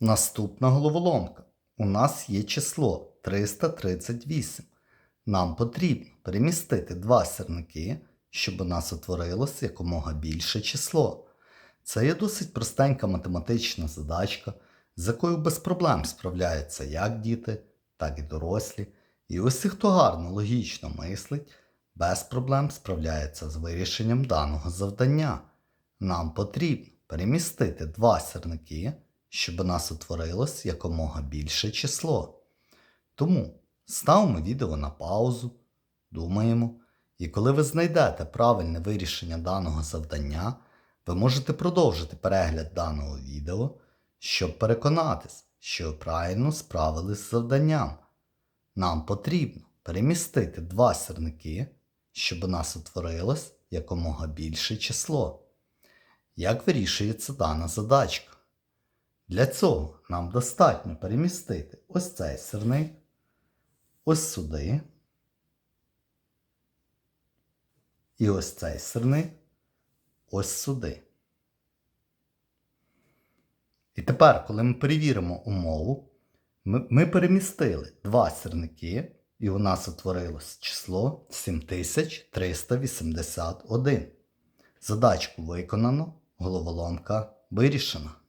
Наступна головоломка. У нас є число 338. Нам потрібно перемістити два сірники, щоб у нас утворилось якомога більше число. Це є досить простенька математична задачка, з якою без проблем справляються як діти, так і дорослі. І усі, хто гарно логічно мислить, без проблем справляється з вирішенням даного завдання. Нам потрібно перемістити два сірники, щоб у нас утворилось якомога більше число. Тому ставимо відео на паузу, думаємо, і коли ви знайдете правильне вирішення даного завдання, ви можете продовжити перегляд даного відео, щоб переконатись, що ви правильно справились з завданням. Нам потрібно перемістити два сірники, щоб у нас утворилось якомога більше число. Як вирішується дана задачка? Для цього нам достатньо перемістити ось цей сирник, ось сюди. І ось цей сирник ось сюди. І тепер, коли ми перевіримо умову, ми, ми перемістили два сірники, і у нас утворилось число 7381. Задачку виконано, головоломка вирішена.